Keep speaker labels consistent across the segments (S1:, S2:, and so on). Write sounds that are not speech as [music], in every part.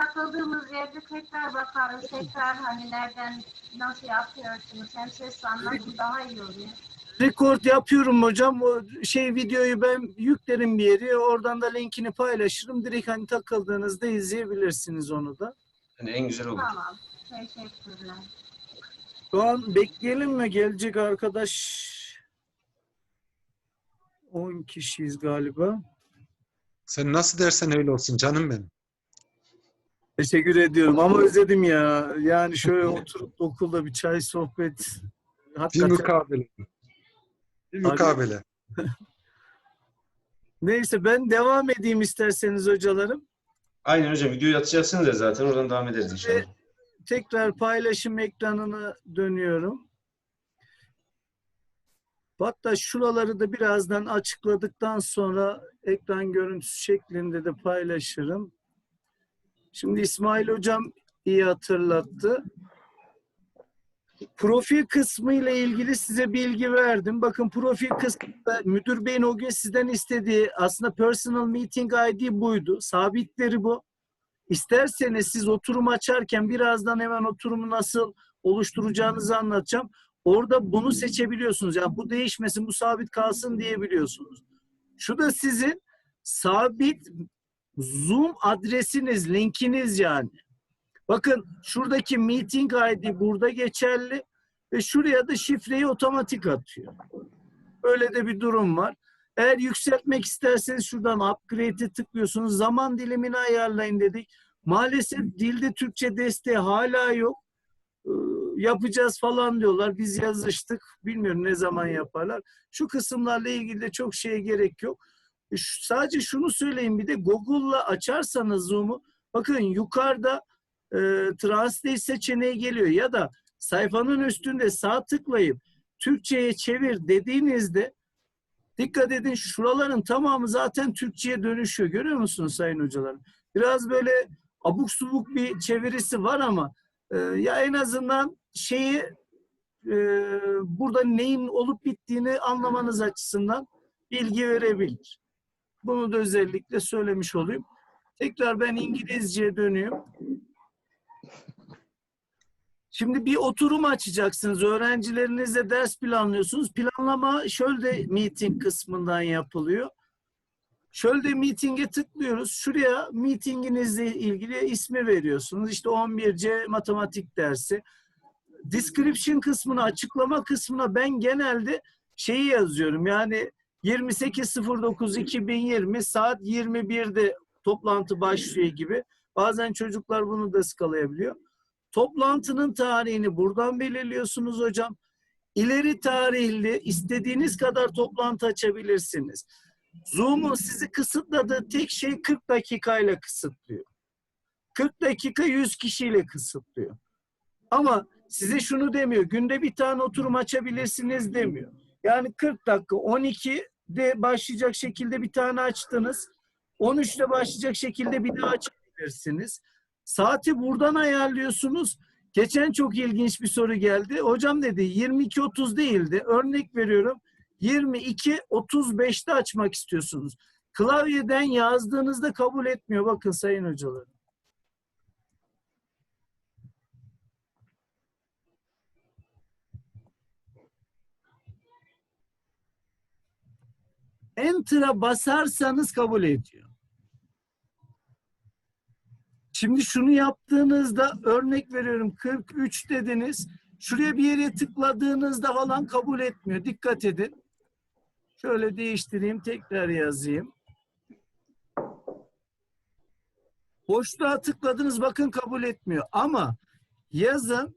S1: takıldığımız yerde tekrar bakarız. Tekrar hani nereden nasıl yapıyorsunuz. Hem ses anlatım daha iyi oluyor.
S2: Rekord yapıyorum hocam. O şey videoyu ben yüklerim bir yere. Oradan da linkini paylaşırım. Direkt hani takıldığınızda izleyebilirsiniz onu da.
S3: Yani en güzel olur.
S1: Tamam. Teşekkürler.
S2: Şu an bekleyelim mi? Gelecek arkadaş 10 kişiyiz galiba.
S4: Sen nasıl dersen öyle olsun canım benim.
S2: Teşekkür ediyorum ama özledim ya. Yani şöyle oturup okulda bir çay sohbet.
S4: Bir
S2: Hakikaten.
S4: mukabele. Bir mukabele. [laughs]
S2: Neyse ben devam edeyim isterseniz hocalarım.
S3: Aynen hocam videoyu atacaksınız ya zaten oradan devam ederiz inşallah.
S2: Tekrar paylaşım ekranına dönüyorum. Hatta şuraları da birazdan açıkladıktan sonra ekran görüntüsü şeklinde de paylaşırım. Şimdi İsmail Hocam iyi hatırlattı. Profil kısmı ile ilgili size bilgi verdim. Bakın profil kısmında müdür beyin o gün sizden istediği aslında personal meeting ID buydu. Sabitleri bu. İsterseniz siz oturum açarken birazdan hemen oturumu nasıl oluşturacağınızı anlatacağım. Orada bunu seçebiliyorsunuz. Yani bu değişmesin, bu sabit kalsın diyebiliyorsunuz. Şu da sizin sabit Zoom adresiniz, linkiniz yani. Bakın şuradaki meeting ID burada geçerli ve şuraya da şifreyi otomatik atıyor. Böyle de bir durum var. Eğer yükseltmek isterseniz şuradan upgrade'e tıklıyorsunuz. Zaman dilimini ayarlayın dedik. Maalesef dilde Türkçe desteği hala yok. Ee, yapacağız falan diyorlar. Biz yazıştık. Bilmiyorum ne zaman yaparlar. Şu kısımlarla ilgili de çok şeye gerek yok. Sadece şunu söyleyeyim bir de Google'la açarsanız Zoom'u bakın yukarıda e, Translate seçeneği geliyor ya da sayfanın üstünde sağ tıklayıp Türkçe'ye çevir dediğinizde dikkat edin şuraların tamamı zaten Türkçe'ye dönüşüyor. Görüyor musunuz sayın hocalarım? Biraz böyle abuk subuk bir çevirisi var ama e, ya en azından şeyi e, burada neyin olup bittiğini anlamanız açısından bilgi verebilir. Bunu da özellikle söylemiş olayım. Tekrar ben İngilizceye dönüyorum. Şimdi bir oturum açacaksınız. Öğrencilerinizle ders planlıyorsunuz. Planlama şöyle meeting kısmından yapılıyor. Şöyle meeting'e tıklıyoruz. Şuraya meetinginizle ilgili ismi veriyorsunuz. İşte 11C matematik dersi. Description kısmına, açıklama kısmına ben genelde şeyi yazıyorum. Yani 28.09.2020 saat 21'de toplantı başlıyor gibi. Bazen çocuklar bunu da ıskalayabiliyor. Toplantının tarihini buradan belirliyorsunuz hocam. İleri tarihli istediğiniz kadar toplantı açabilirsiniz. Zoom'un sizi kısıtladığı tek şey 40 dakikayla kısıtlıyor. 40 dakika 100 kişiyle kısıtlıyor. Ama size şunu demiyor. Günde bir tane oturum açabilirsiniz demiyor. Yani 40 dakika 12'de başlayacak şekilde bir tane açtınız. 13'te başlayacak şekilde bir daha açabilirsiniz. Saati buradan ayarlıyorsunuz. Geçen çok ilginç bir soru geldi. Hocam dedi 22.30 değildi. Örnek veriyorum. 22.35'te açmak istiyorsunuz. Klavyeden yazdığınızda kabul etmiyor. Bakın sayın hocalarım. Enter'a basarsanız kabul ediyor. Şimdi şunu yaptığınızda örnek veriyorum 43 dediniz. Şuraya bir yere tıkladığınızda falan kabul etmiyor. Dikkat edin. Şöyle değiştireyim tekrar yazayım. Boşluğa tıkladınız bakın kabul etmiyor. Ama yazın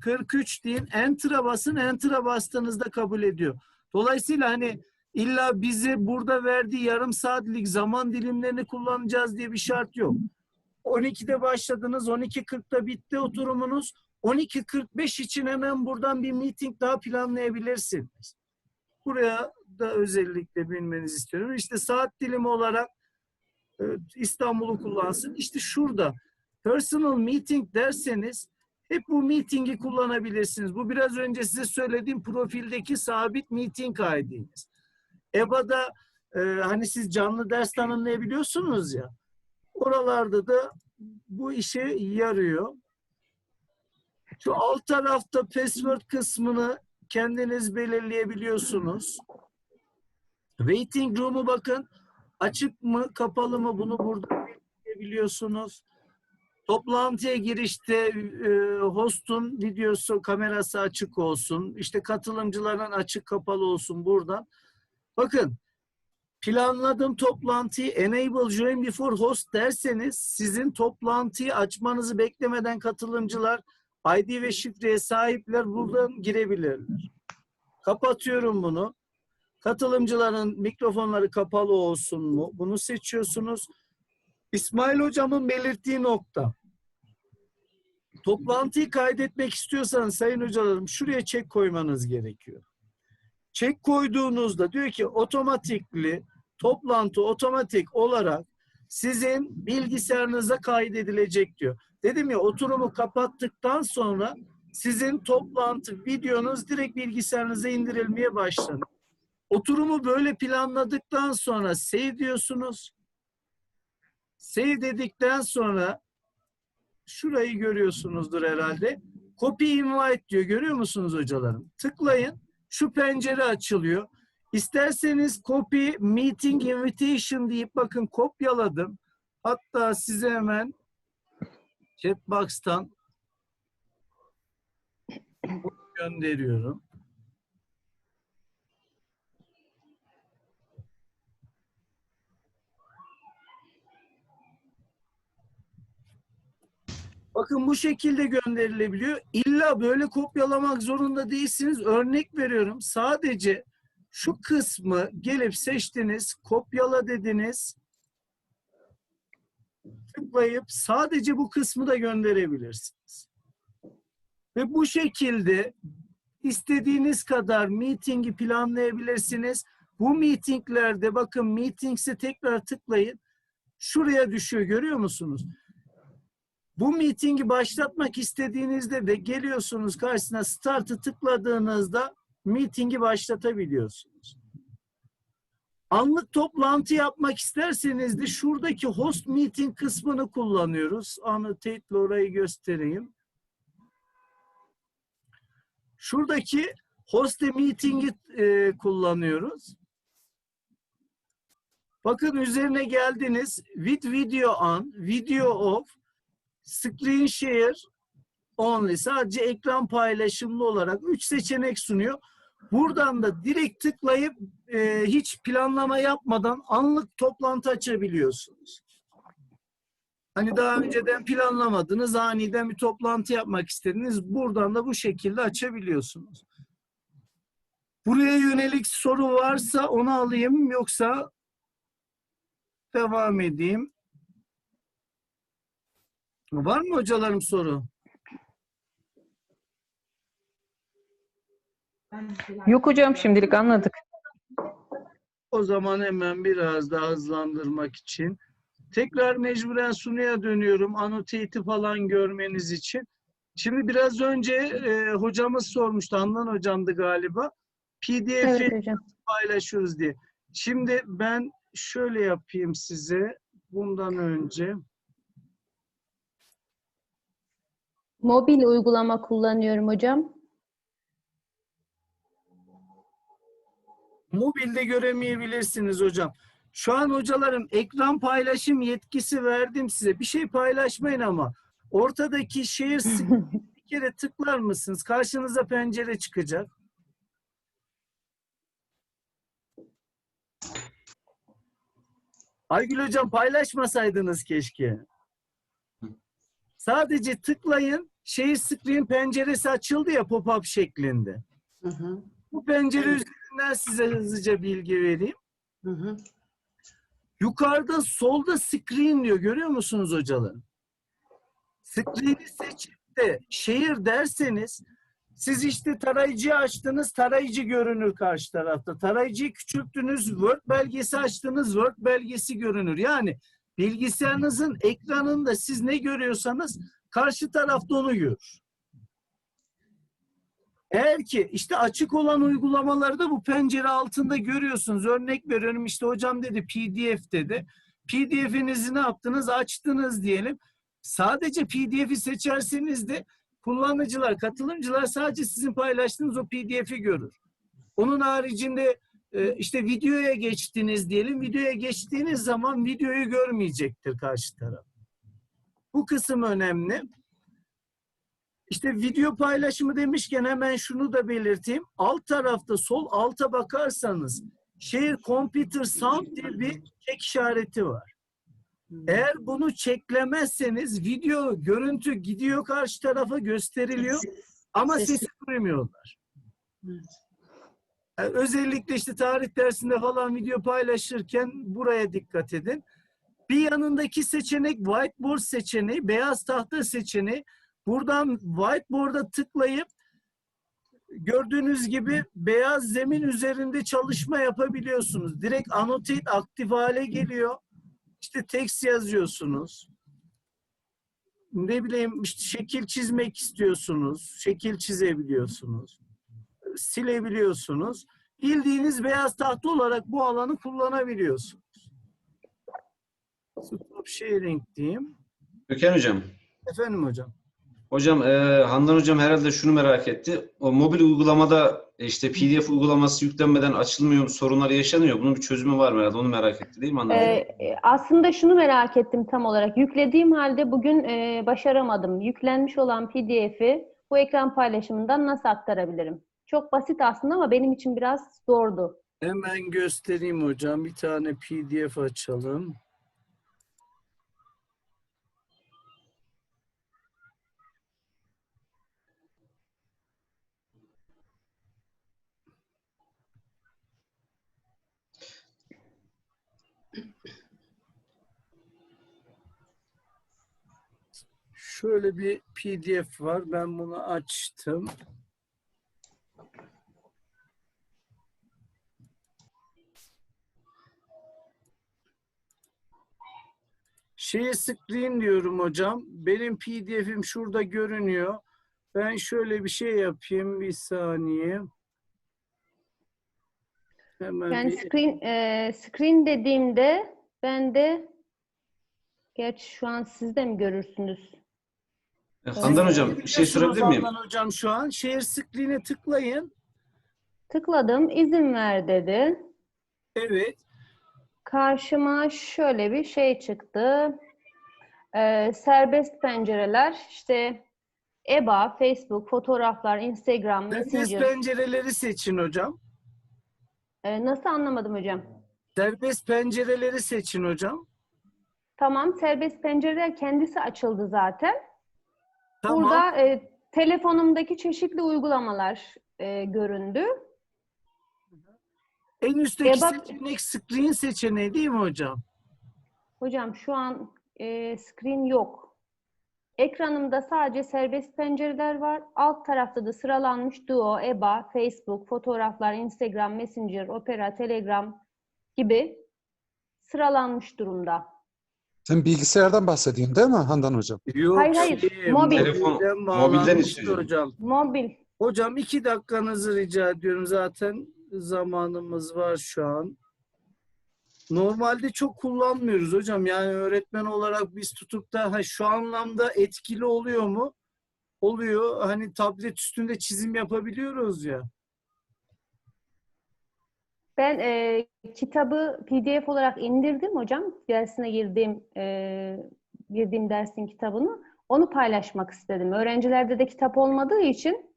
S2: 43 deyin enter'a basın enter'a bastığınızda kabul ediyor. Dolayısıyla hani illa bizi burada verdiği yarım saatlik zaman dilimlerini kullanacağız diye bir şart yok. 12'de başladınız, 12.40'da bitti oturumunuz. 12.45 için hemen buradan bir meeting daha planlayabilirsiniz. Buraya da özellikle bilmenizi istiyorum. İşte saat dilimi olarak e, İstanbul'u kullansın. İşte şurada personal meeting derseniz hep bu meeting'i kullanabilirsiniz. Bu biraz önce size söylediğim profildeki sabit meeting ID'niz. EBA'da e, hani siz canlı ders tanımlayabiliyorsunuz ya. Oralarda da bu işe yarıyor. Şu alt tarafta password kısmını kendiniz belirleyebiliyorsunuz. Waiting room'u bakın açık mı kapalı mı bunu burada belirleyebiliyorsunuz. Toplantıya girişte e, host'un videosu kamerası açık olsun. İşte katılımcıların açık kapalı olsun buradan. Bakın planladığım toplantıyı enable join before host derseniz sizin toplantıyı açmanızı beklemeden katılımcılar ID ve şifreye sahipler buradan girebilirler. Kapatıyorum bunu. Katılımcıların mikrofonları kapalı olsun mu? Bunu seçiyorsunuz. İsmail hocamın belirttiği nokta. Toplantıyı kaydetmek istiyorsanız sayın hocalarım şuraya çek koymanız gerekiyor. Çek koyduğunuzda diyor ki otomatikli toplantı otomatik olarak sizin bilgisayarınıza kaydedilecek diyor. Dedim ya oturumu kapattıktan sonra sizin toplantı videonuz direkt bilgisayarınıza indirilmeye başlanır. Oturumu böyle planladıktan sonra save diyorsunuz. Save dedikten sonra şurayı görüyorsunuzdur herhalde. Copy invite diyor. Görüyor musunuz hocalarım? Tıklayın. Şu pencere açılıyor. İsterseniz copy meeting invitation deyip bakın kopyaladım. Hatta size hemen chatbox'tan gönderiyorum. Bakın bu şekilde gönderilebiliyor. İlla böyle kopyalamak zorunda değilsiniz. Örnek veriyorum. Sadece şu kısmı gelip seçtiniz, kopyala dediniz. Tıklayıp sadece bu kısmı da gönderebilirsiniz. Ve bu şekilde istediğiniz kadar meetingi planlayabilirsiniz. Bu meetinglerde bakın meetings'e tekrar tıklayın. Şuraya düşüyor görüyor musunuz? Bu meetingi başlatmak istediğinizde de geliyorsunuz karşısına start'ı tıkladığınızda meetingi başlatabiliyorsunuz. Anlık toplantı yapmak isterseniz de şuradaki host meeting kısmını kullanıyoruz. Annotate ile orayı göstereyim. Şuradaki host meeting'i e, kullanıyoruz. Bakın üzerine geldiniz. With video on, video off, screen share only. Sadece ekran paylaşımlı olarak üç seçenek sunuyor. Buradan da direkt tıklayıp e, hiç planlama yapmadan anlık toplantı açabiliyorsunuz. Hani daha önceden planlamadınız, aniden bir toplantı yapmak istediniz. Buradan da bu şekilde açabiliyorsunuz. Buraya yönelik soru varsa onu alayım yoksa devam edeyim. Var mı hocalarım soru?
S5: Yok hocam şimdilik anladık.
S2: O zaman hemen biraz daha hızlandırmak için tekrar mecburen sunuya dönüyorum. Annotate'i falan görmeniz için. Şimdi biraz önce e, hocamız sormuştu. Handan hocamdı galiba. PDF'i
S5: Evet hocam.
S2: paylaşıyoruz diye. Şimdi ben şöyle yapayım size. Bundan önce.
S6: Mobil uygulama kullanıyorum hocam.
S2: Mobilde göremeyebilirsiniz hocam. Şu an hocalarım ekran paylaşım yetkisi verdim size. Bir şey paylaşmayın ama ortadaki şehir [laughs] bir kere tıklar mısınız? Karşınıza pencere çıkacak. Aygül hocam paylaşmasaydınız keşke. Sadece tıklayın. Şehir screen penceresi açıldı ya pop-up şeklinde.
S7: Hı hı,
S2: Bu pencere
S7: Evet.
S2: üzerinden size hızlıca bilgi vereyim.
S7: hı hı.
S2: Yukarıda solda screen diyor. Görüyor musunuz hocalarım? Screen'i seçip de şehir derseniz siz işte tarayıcıyı açtınız, tarayıcı görünür karşı tarafta. Tarayıcıyı küçülttünüz, Word belgesi açtınız, Word belgesi görünür. Yani bilgisayarınızın ekranında siz ne görüyorsanız karşı tarafta onu görür. Eğer ki işte açık olan uygulamaları da bu pencere altında görüyorsunuz. Örnek veriyorum işte hocam dedi PDF dedi. PDF'inizi ne yaptınız? Açtınız diyelim. Sadece PDF'i seçerseniz de kullanıcılar, katılımcılar sadece sizin paylaştığınız o PDF'i görür. Onun haricinde e, işte videoya geçtiniz diyelim. Videoya geçtiğiniz zaman videoyu görmeyecektir karşı taraf. Bu kısım önemli. İşte video paylaşımı demişken hemen şunu da belirteyim. Alt tarafta sol alta bakarsanız Share Computer Sound diye bir çek işareti var. Eğer bunu çeklemezseniz video, görüntü gidiyor karşı tarafa gösteriliyor ama
S7: Sesi.
S2: duymuyorlar. Yani özellikle işte tarih dersinde falan video paylaşırken buraya dikkat edin. Bir yanındaki seçenek whiteboard seçeneği, beyaz tahta seçeneği. Buradan whiteboard'a tıklayıp gördüğünüz gibi beyaz zemin üzerinde çalışma yapabiliyorsunuz. Direkt annotate aktif hale geliyor. İşte text yazıyorsunuz. Ne bileyim işte şekil çizmek istiyorsunuz. Şekil çizebiliyorsunuz. Silebiliyorsunuz. Bildiğiniz beyaz tahta olarak bu alanı kullanabiliyorsunuz. Stop sharing diyeyim.
S3: Gökhan Hocam.
S2: Efendim hocam.
S3: Hocam e, Handan Hocam herhalde şunu merak etti. O mobil uygulamada işte PDF uygulaması yüklenmeden açılmıyor sorunlar yaşanıyor. Bunun bir çözümü var mı herhalde? Onu merak etti değil mi Handan Hocam?
S6: Ee, aslında şunu merak ettim tam olarak. Yüklediğim halde bugün e, başaramadım. Yüklenmiş olan PDF'i bu ekran paylaşımından nasıl aktarabilirim? Çok basit aslında ama benim için biraz zordu.
S2: Hemen göstereyim hocam. Bir tane PDF açalım. Şöyle bir PDF var. Ben bunu açtım. Şeye screen diyorum hocam. Benim PDF'im şurada görünüyor. Ben şöyle bir şey yapayım. Bir saniye. Hemen
S6: Yani
S2: bir-
S6: screen e, screen dediğimde ben de gerçi şu an siz de mi görürsünüz?
S3: E, Handan Hocam bir şey sorabilir miyim?
S2: Handan hocam şu an share screen'e tıklayın.
S6: Tıkladım, izin ver dedi.
S2: Evet.
S6: Karşıma şöyle bir şey çıktı. Ee, serbest pencereler, işte EBA, Facebook, fotoğraflar, Instagram,
S2: Serbest
S6: Messenger.
S2: pencereleri seçin hocam.
S6: Ee, nasıl anlamadım hocam?
S2: Serbest pencereleri seçin hocam.
S6: Tamam, serbest pencereler kendisi açıldı zaten.
S2: Tamam.
S6: Burada e, telefonumdaki çeşitli uygulamalar e, göründü.
S2: En üstteki
S6: E bak-
S2: seçenek screen seçeneği değil mi hocam?
S6: Hocam şu an e, screen yok. Ekranımda sadece serbest pencereler var. Alt tarafta da sıralanmış Duo, EBA, Facebook, fotoğraflar, Instagram, Messenger, Opera, Telegram gibi sıralanmış durumda.
S4: Sen bilgisayardan bahsediyorsun değil mi Handan Hocam?
S2: Yok.
S6: Hayır, hayır.
S2: şey,
S6: Mobil.
S3: Telefon-
S2: mobilden
S3: mobilden
S2: bağlanmıştı
S3: istiyorum.
S2: hocam.
S6: Mobil.
S2: Hocam iki dakikanızı rica ediyorum. Zaten zamanımız var şu an. Normalde çok kullanmıyoruz hocam. Yani öğretmen olarak biz tutup da ha, şu anlamda etkili oluyor mu? Oluyor. Hani tablet üstünde çizim yapabiliyoruz ya.
S6: Ben e, kitabı PDF olarak indirdim hocam. Dersine girdiğim e, girdiğim dersin kitabını. Onu paylaşmak istedim. Öğrencilerde de kitap olmadığı için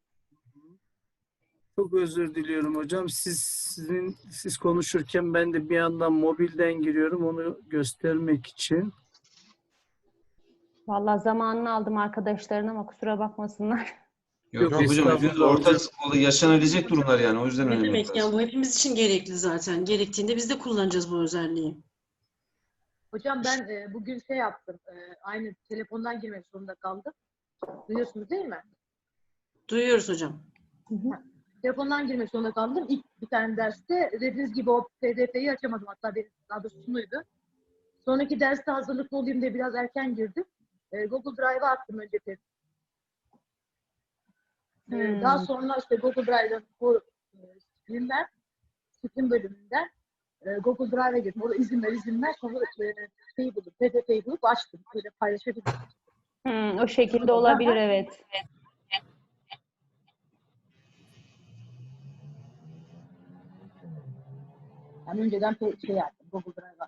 S2: Çok özür diliyorum hocam. Siz sizin siz konuşurken ben de bir yandan mobilden giriyorum onu göstermek için.
S6: Vallahi zamanını aldım arkadaşların ama kusura bakmasınlar. [laughs]
S3: Yok,
S2: Yok,
S3: hocam hepimiz orta yaşanabilecek durumlar yani o yüzden
S7: Ne
S3: önemli.
S7: demek
S3: biraz.
S7: yani bu hepimiz için gerekli zaten. Gerektiğinde biz de kullanacağız bu özelliği.
S8: Hocam ben e, bugün şey yaptım. e, aynı telefondan girmek zorunda kaldım. Duyuyorsunuz değil mi?
S7: Duyuyoruz hocam.
S8: Telefondan girmek zorunda kaldım. İlk bir tane derste dediğiniz gibi o PDF'yi açamadım. Hatta bir daha da sunuydu. Sonraki derste hazırlıklı olayım diye biraz erken girdim. E, Google Drive'a attım önce
S6: Hmm.
S8: Daha sonra işte Google Drive'dan bu e, screen'den, screen bölümünden e, Google Drive'a girdim. Orada izin ver, izin ver. Sonra e, şeyi buldum, PDF'yi bulup açtım. Böyle paylaşabilirim.
S6: Hmm, o şekilde olabilir evet.
S8: Yani önceden şey yaptım. Google Drive'a.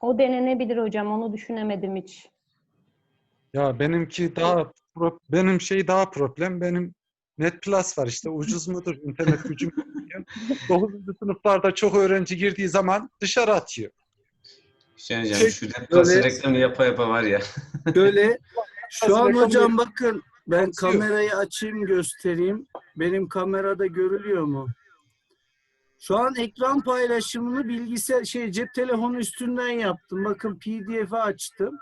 S6: O denenebilir hocam. Onu düşünemedim hiç.
S4: Ya benimki daha pro- benim şey daha problem. Benim Net Plus var işte ucuz mudur internet gücüm yetmiyor. 9. sınıflarda çok öğrenci girdiği zaman dışarı atıyor.
S3: Hüseyin Hocam
S2: Şey,
S3: şu Netflix
S2: böyle-
S3: reklamını yapa yapa var ya. [laughs]
S2: Şöyle şu an hocam bakın ben
S4: Yansıyor.
S2: kamerayı açayım göstereyim. Benim kamerada görülüyor mu? Şu an ekran paylaşımını bilgisayar şey cep telefonu üstünden yaptım. Bakın PDF'i açtım.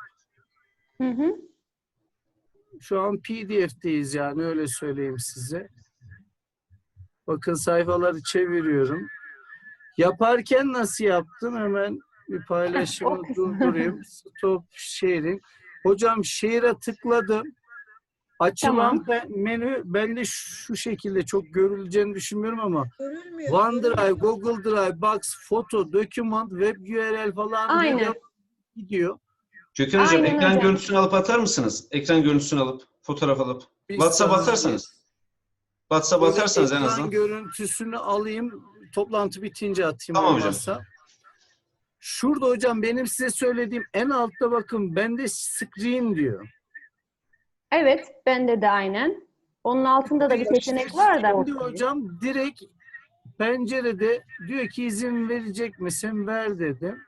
S6: Hı hı.
S2: Şu an PDF'teyiz yani öyle söyleyeyim size. Bakın sayfaları çeviriyorum. Yaparken nasıl yaptım? Hemen bir paylaşımı [laughs] durdurayım. Stop sharing. Hocam share'a tıkladım. Açılan pe- menü bende şu şekilde çok görüleceğini düşünmüyorum ama OneDrive, Google Drive, Box, Foto, Document, Web URL falan
S6: Aynen.
S2: gidiyor.
S3: Gökhan Hocam
S6: Aynen
S3: ekran
S6: hocam.
S3: görüntüsünü alıp atar mısınız? Ekran görüntüsünü alıp, fotoğraf alıp.
S2: Bir
S3: WhatsApp
S2: saniye.
S3: atarsanız. WhatsApp
S2: Böyle
S3: atarsanız en
S2: ekran
S3: azından.
S2: görüntüsünü alayım. Toplantı bitince atayım.
S3: Tamam hocam.
S2: olmazsa. Şurada hocam benim size söylediğim en altta bakın bende screen diyor.
S6: Evet, bende de aynen. Onun altında da bir seçenek var da.
S2: Şimdi hocam direkt pencerede diyor ki izin verecek misin? Ver dedim.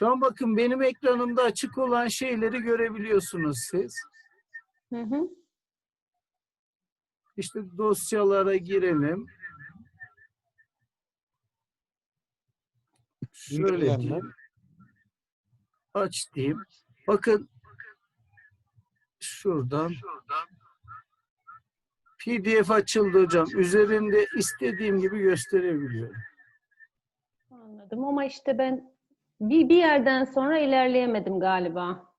S2: Şu an bakın benim ekranımda açık olan şeyleri görebiliyorsunuz siz.
S6: Hı hı.
S2: İşte dosyalara girelim. Şöyle diyeyim. Aç diyeyim. Bakın şuradan PDF açıldı hocam. Üzerinde istediğim gibi gösterebiliyorum.
S6: Anladım ama işte ben bir, bir yerden sonra ilerleyemedim galiba.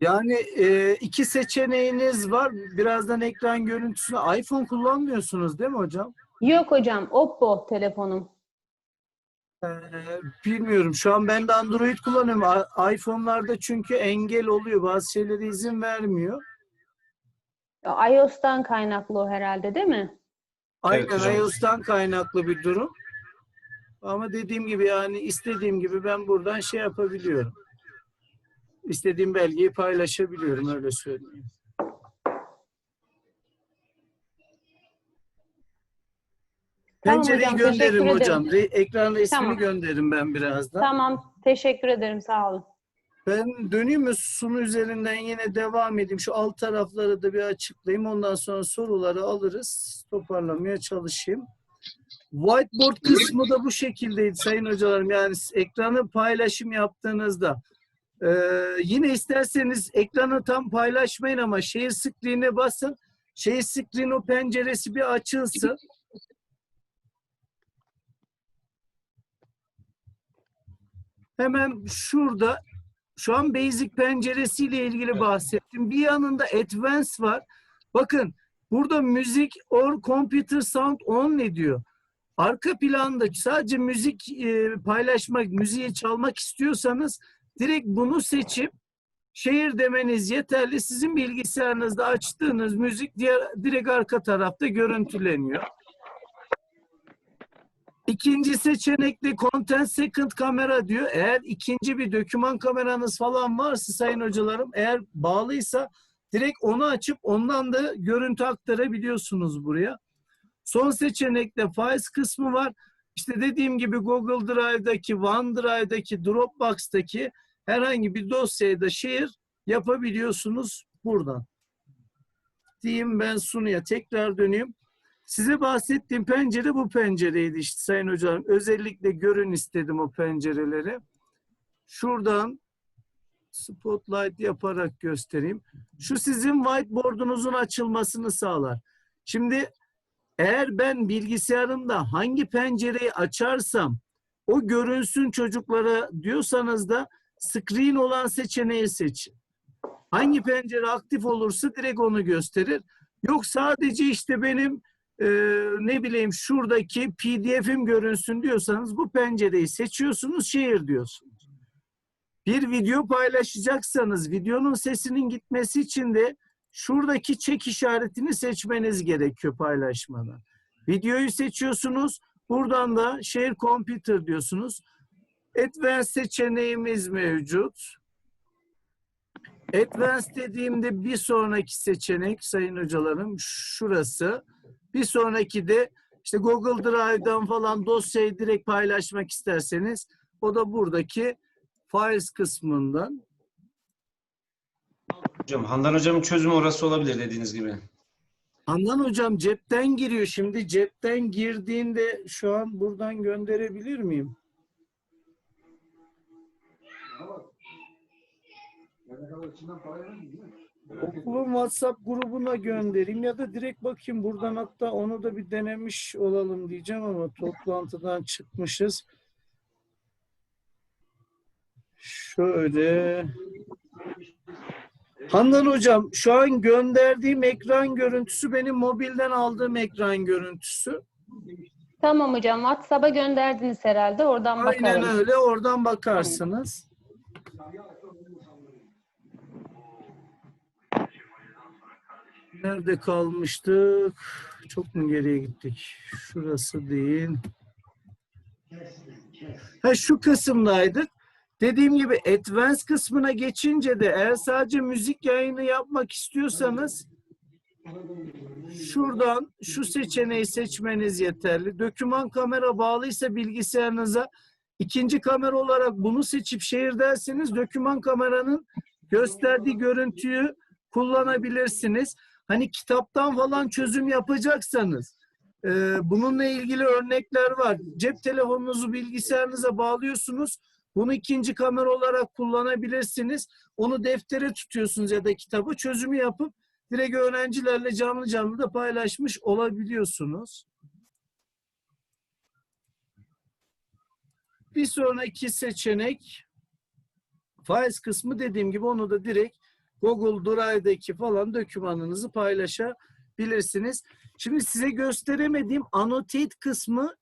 S2: Yani e, iki seçeneğiniz var. Birazdan ekran görüntüsünü iPhone kullanmıyorsunuz değil mi hocam?
S6: Yok hocam, Oppo telefonum.
S2: Ee, bilmiyorum. Şu an ben de Android kullanıyorum. İPhone'larda çünkü engel oluyor. Bazı şeylere izin vermiyor.
S6: iOS'tan kaynaklı o herhalde değil mi?
S2: Aynen
S3: hocam.
S2: iOS'tan kaynaklı bir durum. Ama dediğim gibi yani istediğim gibi ben buradan şey yapabiliyorum. İstediğim belgeyi paylaşabiliyorum öyle söyleyeyim.
S6: Tamam
S2: Pencereyi
S6: hocam,
S2: gönderirim
S6: teşekkür
S2: hocam. Re- ekran resmini
S6: Tamam.
S2: gönderirim ben birazdan.
S6: Tamam, teşekkür ederim, sağ olun.
S2: Ben döneyim mi sunu üzerinden yine devam edeyim. Şu alt tarafları da bir açıklayayım. Ondan sonra soruları alırız. Toparlamaya çalışayım. Whiteboard kısmı da bu şekildeydi sayın hocalarım. Yani ekranı paylaşım yaptığınızda ee, yine isterseniz ekranı tam paylaşmayın ama share screen'e basın. Share screen o penceresi bir açılsın. Hemen şurada şu an Basic penceresiyle ilgili bahsettim. Bir yanında Advanced var. Bakın burada müzik or computer sound on ne diyor? Arka planda sadece müzik e, paylaşmak, müziği çalmak istiyorsanız direkt bunu seçip şehir demeniz yeterli. Sizin bilgisayarınızda açtığınız müzik diğer direkt arka tarafta görüntüleniyor. İkinci seçenekte content second kamera diyor. Eğer ikinci bir döküman kameranız falan varsa sayın hocalarım eğer bağlıysa direkt onu açıp ondan da görüntü aktarabiliyorsunuz buraya. Son seçenekte files kısmı var. İşte dediğim gibi Google Drive'daki, OneDrive'daki, Dropbox'taki herhangi bir dosyayı da share yapabiliyorsunuz buradan. Diyeyim ben sunuya tekrar döneyim. Size bahsettiğim pencere bu pencereydi işte sayın hocam. Özellikle görün istedim o pencereleri. Şuradan spotlight yaparak göstereyim. Şu sizin whiteboard'unuzun açılmasını sağlar. Şimdi eğer ben bilgisayarımda hangi pencereyi açarsam o görünsün çocuklara diyorsanız da screen olan seçeneği seçin. Hangi pencere aktif olursa direkt onu gösterir. Yok sadece işte benim e, ne bileyim şuradaki pdf'im görünsün diyorsanız bu pencereyi seçiyorsunuz şehir diyorsunuz. Bir video paylaşacaksanız videonun sesinin gitmesi için de şuradaki çek işaretini seçmeniz gerekiyor paylaşmadan. Videoyu seçiyorsunuz. Buradan da Share Computer diyorsunuz. Advanced seçeneğimiz mevcut. Advanced dediğimde bir sonraki seçenek sayın hocalarım şurası. Bir sonraki de işte Google Drive'dan falan dosyayı direkt paylaşmak isterseniz o da buradaki Files kısmından.
S3: Hocam Handan hocamın çözümü orası olabilir dediğiniz gibi.
S2: Handan hocam cepten giriyor. Şimdi cepten girdiğinde şu an buradan gönderebilir miyim? Okulun WhatsApp grubuna göndereyim ya da direkt bakayım buradan hatta onu da bir denemiş olalım diyeceğim ama toplantıdan çıkmışız. Şöyle. Handan hocam şu an gönderdiğim ekran görüntüsü benim mobilden aldığım ekran görüntüsü.
S6: Tamam hocam. WhatsApp'a gönderdiniz herhalde. Oradan
S2: Aynen
S6: bakarım.
S2: öyle oradan bakarsınız. Nerede kalmıştık? Çok mu geriye gittik? Şurası değil. Ha şu kısımdaydık. Dediğim gibi advanced kısmına geçince de eğer sadece müzik yayını yapmak istiyorsanız şuradan şu seçeneği seçmeniz yeterli. Döküman kamera bağlıysa bilgisayarınıza ikinci kamera olarak bunu seçip şehir derseniz döküman kameranın gösterdiği görüntüyü kullanabilirsiniz. Hani kitaptan falan çözüm yapacaksanız e, bununla ilgili örnekler var. Cep telefonunuzu bilgisayarınıza bağlıyorsunuz. Bunu ikinci kamera olarak kullanabilirsiniz. Onu deftere tutuyorsunuz ya da kitabı çözümü yapıp direkt öğrencilerle canlı canlı da paylaşmış olabiliyorsunuz. Bir sonraki seçenek Files kısmı dediğim gibi onu da direkt Google Drive'daki falan dokümanınızı paylaşabilirsiniz. Şimdi size gösteremediğim annotate kısmı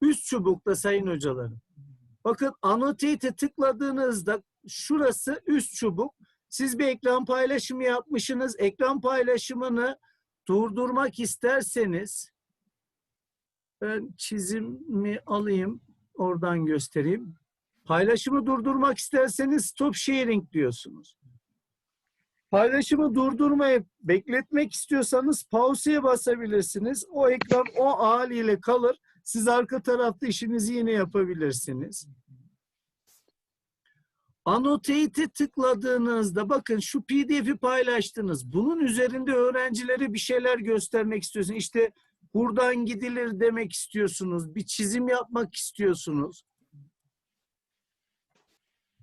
S2: üst çubukta sayın hocalarım. Bakın annotate'e tıkladığınızda şurası üst çubuk. Siz bir ekran paylaşımı yapmışsınız. Ekran paylaşımını durdurmak isterseniz ben çizimi alayım. Oradan göstereyim. Paylaşımı durdurmak isterseniz stop sharing diyorsunuz. Paylaşımı durdurmayıp bekletmek istiyorsanız pause'ye basabilirsiniz. O ekran o haliyle kalır. Siz arka tarafta işinizi yine yapabilirsiniz. Annotate'e tıkladığınızda bakın şu PDF'i paylaştınız. Bunun üzerinde öğrencilere bir şeyler göstermek istiyorsunuz. İşte buradan gidilir demek istiyorsunuz. Bir çizim yapmak istiyorsunuz.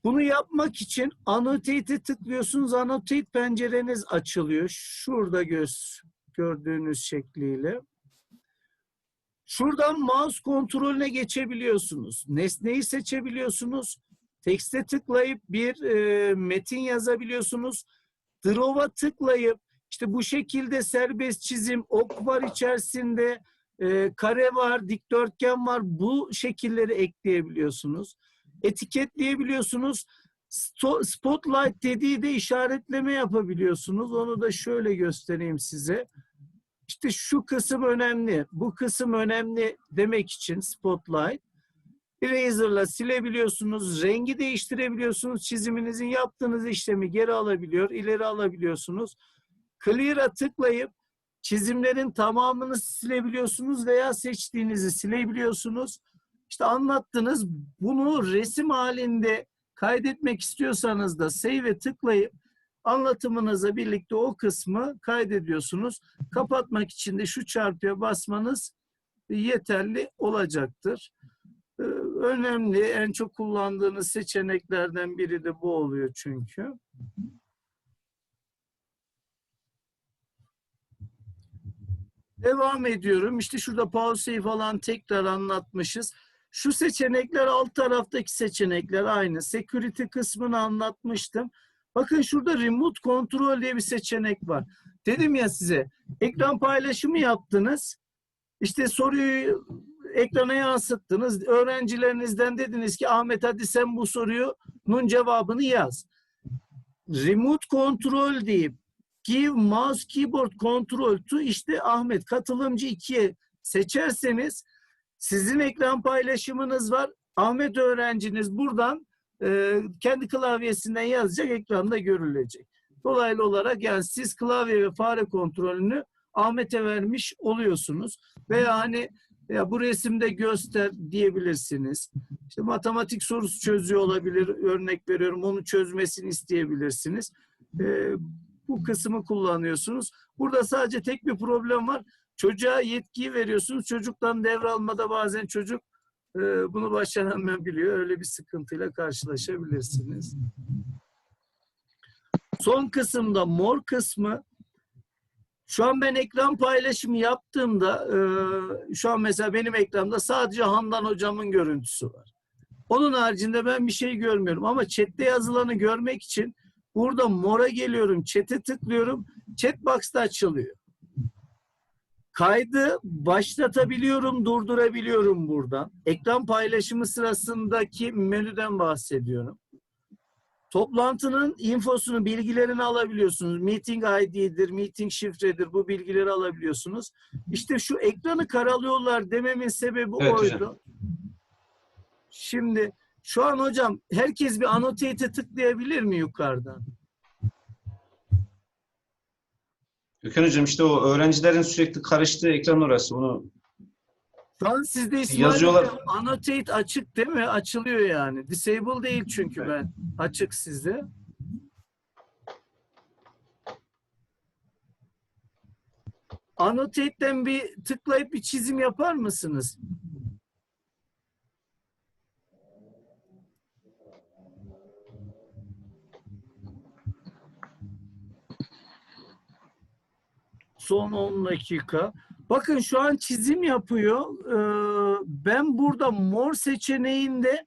S2: Bunu yapmak için Annotate'e tıklıyorsunuz. Annotate pencereniz açılıyor. Şurada göz gördüğünüz şekliyle. Şuradan mouse kontrolüne geçebiliyorsunuz. Nesneyi seçebiliyorsunuz. Tekste tıklayıp bir e, metin yazabiliyorsunuz. Draw'a tıklayıp işte bu şekilde serbest çizim, ok var içerisinde, e, kare var, dikdörtgen var. Bu şekilleri ekleyebiliyorsunuz. Etiketleyebiliyorsunuz. Spotlight dediği de işaretleme yapabiliyorsunuz. Onu da şöyle göstereyim size. İşte şu kısım önemli. Bu kısım önemli demek için Spotlight. Eraser'la silebiliyorsunuz. Rengi değiştirebiliyorsunuz. Çiziminizin yaptığınız işlemi geri alabiliyor, ileri alabiliyorsunuz. Clear'a tıklayıp çizimlerin tamamını silebiliyorsunuz veya seçtiğinizi silebiliyorsunuz. İşte anlattınız. Bunu resim halinde kaydetmek istiyorsanız da save'e tıklayıp anlatımınızla birlikte o kısmı kaydediyorsunuz. Kapatmak için de şu çarpıya basmanız yeterli olacaktır. Ee, Önemli, en çok kullandığınız seçeneklerden biri de bu oluyor çünkü. Devam ediyorum. İşte şurada pauseyi falan tekrar anlatmışız. Şu seçenekler alt taraftaki seçenekler aynı. Security kısmını anlatmıştım. Bakın şurada remote control diye bir seçenek var. Dedim ya size ekran paylaşımı yaptınız. İşte soruyu ekrana yansıttınız. Öğrencilerinizden dediniz ki Ahmet hadi sen bu sorunun cevabını yaz. Remote control deyip give mouse keyboard control to işte Ahmet katılımcı 2'ye seçerseniz sizin ekran paylaşımınız var. Ahmet öğrenciniz buradan e, kendi klavyesinden yazacak ekranda görülecek. Dolaylı olarak yani siz klavye ve fare kontrolünü Ahmet'e vermiş oluyorsunuz. Veya hani ya bu resimde göster diyebilirsiniz. İşte matematik sorusu çözüyor olabilir. Örnek veriyorum onu çözmesini isteyebilirsiniz. Ee, bu kısmı kullanıyorsunuz. Burada sadece tek bir problem var. Çocuğa yetkiyi veriyorsunuz. Çocuktan devralmada bazen çocuk bunu başaramıyor biliyor. Öyle bir sıkıntıyla karşılaşabilirsiniz. Son kısımda mor kısmı şu an ben ekran paylaşımı yaptığımda e, şu an mesela benim ekranda sadece Handan hocamın görüntüsü var. Onun haricinde ben bir şey görmüyorum ama chatte yazılanı görmek için burada mora geliyorum, chat'e tıklıyorum. Chat box'ta açılıyor. Kaydı başlatabiliyorum, durdurabiliyorum buradan. Ekran paylaşımı sırasındaki menüden bahsediyorum. Toplantının infosunu, bilgilerini alabiliyorsunuz. Meeting ID'dir, meeting şifredir. Bu bilgileri alabiliyorsunuz. İşte şu ekranı karalıyorlar dememin sebebi
S3: Evet
S2: oydu.
S3: hocam.
S2: Şimdi şu an hocam herkes bir annotate'e tıklayabilir mi yukarıdan?
S3: Gökhan hocam işte o öğrencilerin sürekli karıştığı ekran orası. Onu
S2: Şu an sizde İsmail
S3: Yazıyorlar.
S2: hocam, annotate açık değil mi? Açılıyor yani. Disable değil çünkü ben. Açık sizde. Annotate'den bir tıklayıp bir çizim yapar mısınız? Son 10 dakika. Bakın şu an çizim yapıyor. Ee, ben burada mor seçeneğinde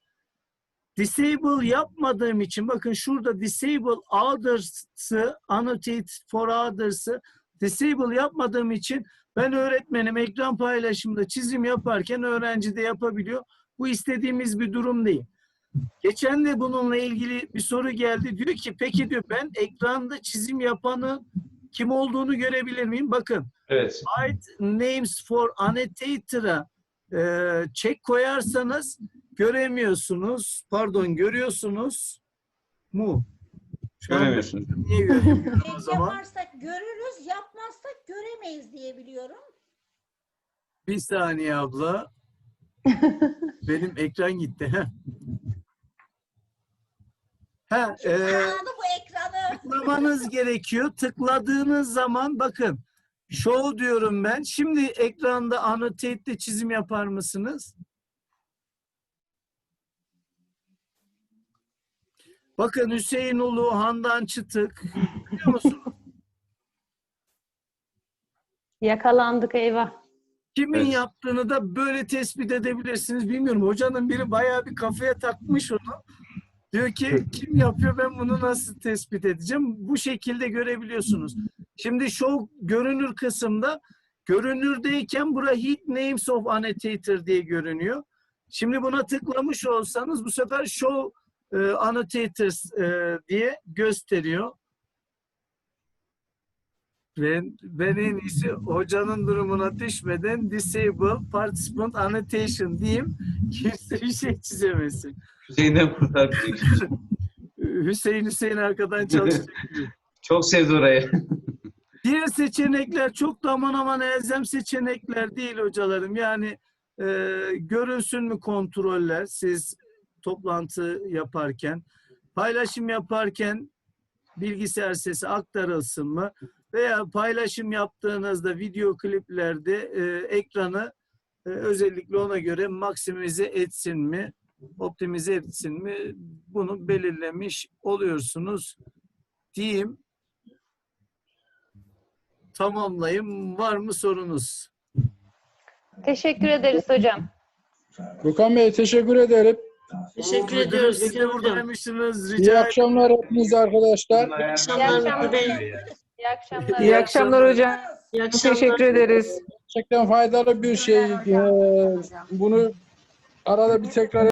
S2: disable yapmadığım için bakın şurada disable others'ı annotate for others'ı disable yapmadığım için ben öğretmenim ekran paylaşımında çizim yaparken öğrenci de yapabiliyor. Bu istediğimiz bir durum değil. Geçen de bununla ilgili bir soru geldi. Diyor ki peki diyor ben ekranda çizim yapanın kim olduğunu görebilir miyim? Bakın
S3: evet.
S2: Hide names for annotator'a e, check koyarsanız göremiyorsunuz. Pardon görüyorsunuz mu? Şu
S3: Göremiyorsunuz.
S2: Niye göremiyorum o zaman?
S9: yaparsak görürüz, yapmazsak göremeyiz diye biliyorum.
S2: Bir saniye abla. [laughs] Benim ekran gitti. Ha, e,
S9: Ekranı bu ekranı.
S2: tıklamanız gerekiyor. Tıkladığınız zaman bakın show diyorum ben. Şimdi ekranda annotate'de çizim yapar mısınız? Bakın Hüseyin Ulu, Handan Çıtık. Biliyor musunuz?
S6: Yakalandık eyvah.
S2: Kimin
S3: Evet.
S2: yaptığını da böyle tespit edebilirsiniz. Bilmiyorum. Hocanın biri bayağı bir kafaya takmış onu. Diyor ki kim yapıyor ben bunu nasıl tespit edeceğim? Bu şekilde görebiliyorsunuz. Şimdi show görünür kısımda görünürdeyken bura hit names of annotator diye görünüyor. Şimdi buna tıklamış olsanız bu sefer show e, annotators e, diye gösteriyor. Ben, ben en iyisi hocanın durumuna düşmeden disable participant annotation diyeyim. [laughs] Kimse bir şey çizemesin.
S3: Hüseyin'den kurtar bizi. [laughs]
S2: Hüseyin Hüseyin arkadan çalışacak. [laughs]
S3: Çok sevdi orayı.
S2: Diğer seçenekler çok da aman aman elzem seçenekler değil hocalarım. Yani e, görünsün mü kontroller siz toplantı yaparken, paylaşım yaparken bilgisayar sesi aktarılsın mı? Veya paylaşım yaptığınızda video kliplerde e, ekranı e, özellikle ona göre maksimize etsin mi? Optimize etsin mi? Bunu belirlemiş oluyorsunuz diyeyim tamamlayayım. Var mı sorunuz?
S6: Teşekkür ederiz hocam.
S10: Gökhan Bey teşekkür ederim.
S7: Teşekkür
S2: Müdürüm,
S7: ediyoruz.
S2: siz de
S7: Burada.
S2: gelmişsiniz.
S10: İyi akşamlar hepinize arkadaşlar.
S7: akşamlar
S6: İyi akşamlar. İyi akşamlar.
S5: İyi akşamlar hocam.
S7: İyi akşamlar.
S5: Teşekkür ederiz.
S10: Gerçekten faydalı bir şey. Ee, Bunu arada bir tekrar